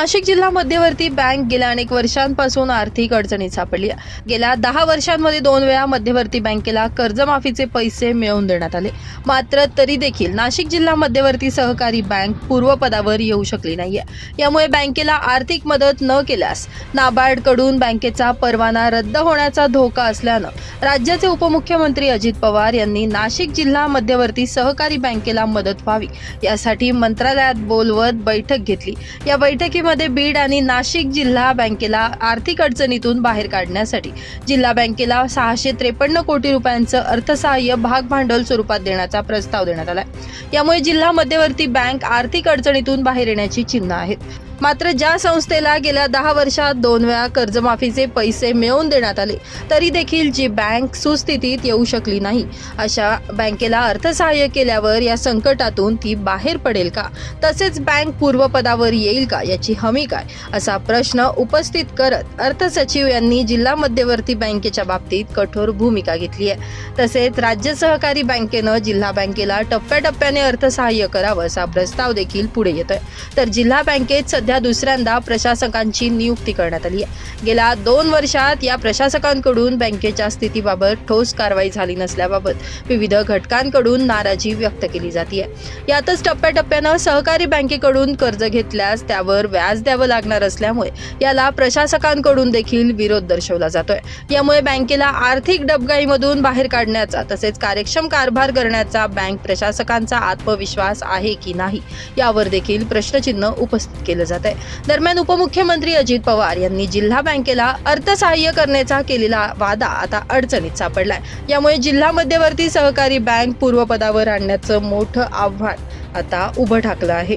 नाशिक जिल्हा मध्यवर्ती बँक गेल्या अनेक वर्षांपासून आर्थिक अडचणीत सापडली आहे. गेल्या दहा वर्षांमध्ये दोन वेळा मध्यवर्ती बँकेला कर्जमाफीचे पैसे मिळवून देण्यात आले. मात्र तरी देखील नाशिक जिल्हा मध्यवर्ती सहकारी बँक पूर्वपदावर येऊ शकली नाहीये. यामुळे बँकेला आर्थिक मदत न केल्यास नाबार्डकडून बँकेचा परवाना रद्द होण्याचा धोका असल्यानं राज्याचे उपमुख्यमंत्री अजित पवार यांनी नाशिक जिल्हा मध्यवर्ती सहकारी बँकेला मदत व्हावी यासाठी मंत्रालयात बोलवत बैठक घेतली. या बैठकीमध्ये मध्ये बीड आणि नाशिक जिल्हा बँकेला आर्थिक अडचणीतून बाहेर काढण्यासाठी जिल्हा बँकेला सहाशे त्रेपन्न कोटी रुपयांचं अर्थसहाय्य भाग भांडवल स्वरूपात देण्याचा प्रस्ताव देण्यात आला यामुळे जिल्हा मध्यवर्ती बँक आर्थिक अडचणीतून बाहेर येण्याची चिन्ह आहेत. मात्र ज्या संस्थेला गेल्या दहा वर्षात दोन वेळा कर्जमाफीचे पैसे मिळवून देण्यात आले तरी देखील जी बँक सुस्थितीत येऊ शकली नाही अशा बँकेला अर्थसहाय्य केल्यावर या संकटातून ती बाहेर पडेल का? तसेच बँक पूर्वपदावर येईल का? याची हमी काय? असा प्रश्न उपस्थित करत अर्थसचिव यांनी जिल्हा मध्यवर्ती बँकेच्या बाबतीत कठोर भूमिका घेतली आहे. तसेच राज्य सहकारी बँकेनं जिल्हा बँकेला टप्प्याटप्प्याने अर्थसहाय्य करावं असा प्रस्ताव देखील पुढे येतोय. तर जिल्हा बँकेत सध्या दुसऱ्यांदा प्रशासकांची नियुक्ती करण्यात आली आहे. गेल्या दोन वर्षात या प्रशासकांकडून बँकेच्या स्थितीबाबत ठोस कारवाई झाली नसल्याबाबत विविध घटकांकडून नाराजी व्यक्त केली जाते यातच टप्प्याटप्प्यानं सहकारी बँकेकडून कर्ज घेतल्यास त्यावर व्याज द्यावं लागणार असल्यामुळे याला प्रशासकांकडून देखील विरोध दर्शवला जातोय. यामुळे बँकेला आर्थिक डबगाईमधून बाहेर काढण्याचा तसेच कार्यक्षम कारभार करण्याचा बँक प्रशासकांचा आत्मविश्वास आहे की नाही यावर देखील प्रश्नचिन्ह उपस्थित केलं जात आहे दरम्यान उपमुख्यमंत्री अजित पवार यांनी जिल्हा बँकेला अर्थसहाय्य करण्याचा केलेला वादा आता अडचणीत सापडलाय. यामुळे जिल्हा मध्यवर्ती सहकारी बँक पूर्वपदावर आणण्याचं मोठं आव्हान आता उभं ठाकलं आहे.